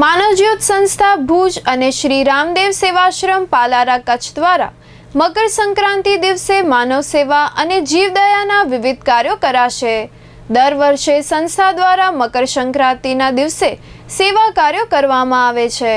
માનવજ્યોત સંસ્થા ભુજ અને શ્રી રામદેવ સેવાશ્રમ પાલારા કચ્છ દ્વારા મકર સંક્રાંતિ દિવસે માનવ સેવા અને જીવદયાના વિવિધ કાર્યો કરાશે. દર વર્ષે સંસ્થા દ્વારા મકર સંક્રાંતિના દિવસે સેવા કાર્યો કરવામાં આવે છે.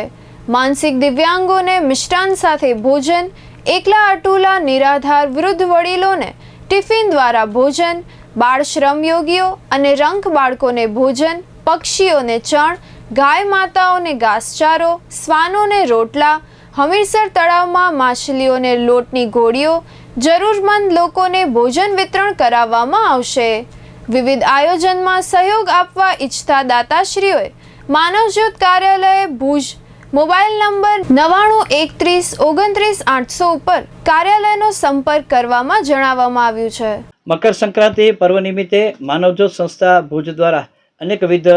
માનસિક દિવ્યાંગોને મિષ્ટાન સાથે ભોજન, એકલા અટુલા નિરાધાર વૃદ્ધ વડીલોને ટિફિન દ્વારા ભોજન બાળ શ્રમયોગીઓ અને રંક બાળકોને ભોજન, પક્ષીઓને ચણ ગાય માતાઓને ઘાસચારો, શ્વાનોને રોટલા, હમીરસર તળાવમાં માછલીઓને લોટની ગોળીઓ, જરૂરમંદ લોકોને ભોજન વિતરણ કરાવવામાં આવશે. વિવિધ આયોજનમાં સહયોગ આપવા ઈચ્છતા દાતાશ્રીઓએ માનવજ્યોત કાર્યાલય ભુજ મોબાઈલ નંબર નવાણું એકત્રીસ ઓગણત્રીસ આઠસો ઉપર કાર્યાલયનો સંપર્ક કરવામાં જણાવવામાં આવ્યું છે. મકર સંક્રાંતિ પર્વ નિમિત્તે માનવજ્યોત સંસ્થા ભુજ દ્વારા અનેકવિધ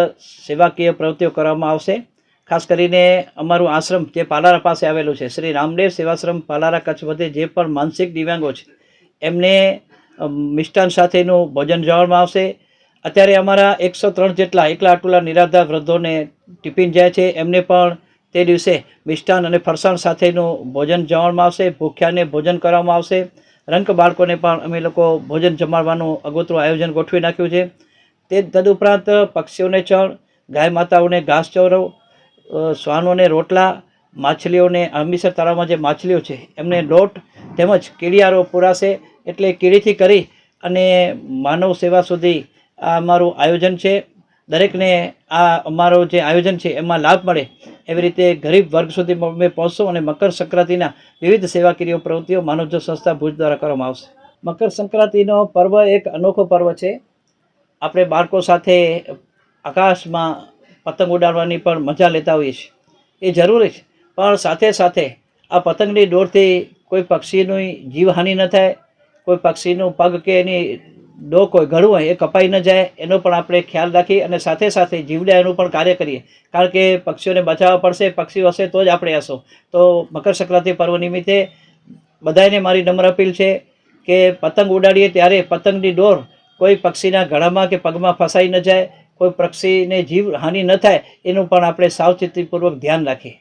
સેવાકીય પ્રવૃત્તિઓ કરવામાં આવશે. ખાસ કરીને અમારું આશ્રમ જે પાલારા પાસે આવેલું છે, શ્રી રામદેવ સેવાશ્રમ પાલારા કચ્છ વચ્ચે જે પણ માનસિક દિવ્યાંગો છે, એમને મિષ્ટાન સાથેનું ભોજન જવામાં આવશે. અત્યારે અમારા એકસો ત્રણ જેટલા એકલા આટુલા નિરાધાર વૃદ્ધોને ટિફિન જાય છે. એમને પણ તે દિવસે મિષ્ટાન અને ફરસાણ સાથેનું ભોજન જમવામાં આવશે, ભૂખ્યાને ભોજન કરવામાં આવશે. રંક બાળકોને પણ અમે લોકો ભોજન જમાડવાનું અગોતરું આયોજન ગોઠવી નાખ્યું છે. તે તદુપરાંત પક્ષીઓને ચણ, ગાય માતાઓને ઘાસચારો શ્વાનોને રોટલા, માછલીઓને હમીસર તળાવમાં જે માછલીઓ છે, એમને લોટ તેમજ કીડિયારો પૂરાશે એટલે કીડીથી કરી અને માનવ સેવા સુધી આ અમારું આયોજન છે. દરેકને આ અમારો જે આયોજન છે, એમાં લાભ મળે એવી રીતે ગરીબ વર્ગ સુધી અમે પહોંચશું અને મકર સંક્રાંતિના વિવિધ સેવાકીય પ્રવૃત્તિઓ માનવજો સંસ્થા ભુજ દ્વારા કરવામાં આવશે. મકર સંક્રાંતિનો પર્વ એક અનોખો પર્વ છે. આપણે બાળકો સાથે આકાશમાં પતંગ ઉડાડવાની પણ મજા લેતા હોઈએ છીએ. એ જરૂરી છે. પણ સાથે સાથે આ પતંગની દોરથી કોઈ પક્ષીની જીવહાનિ ન થાય, કોઈ પક્ષીનું પગ કે એની ડોક હોય ઘડું હોય એ કપાઈ ન જાય, એનો પણ આપણે ખ્યાલ રાખી અને સાથે સાથે જીવડાનું પણ કાર્ય કરીએ. કારણ કે પક્ષીઓને બચાવવા પડશે, પક્ષીઓ હશે તો જ આપણે હશો. તો મકર સંક્રાંતિ પર્વ નિમિત્તે બધાને મારી નમ્ર અપીલ છે કે પતંગ ઉડાડીએ ત્યારે પતંગની દોર કોઈ પક્ષીના ગળામાં કે પગમાં ફસાઈ ન જાય, કોઈ પક્ષીને જીવ હાનિ ન થાય, એનું પણ આપણે સાવચેતીપૂર્વક ધ્યાન રાખીએ.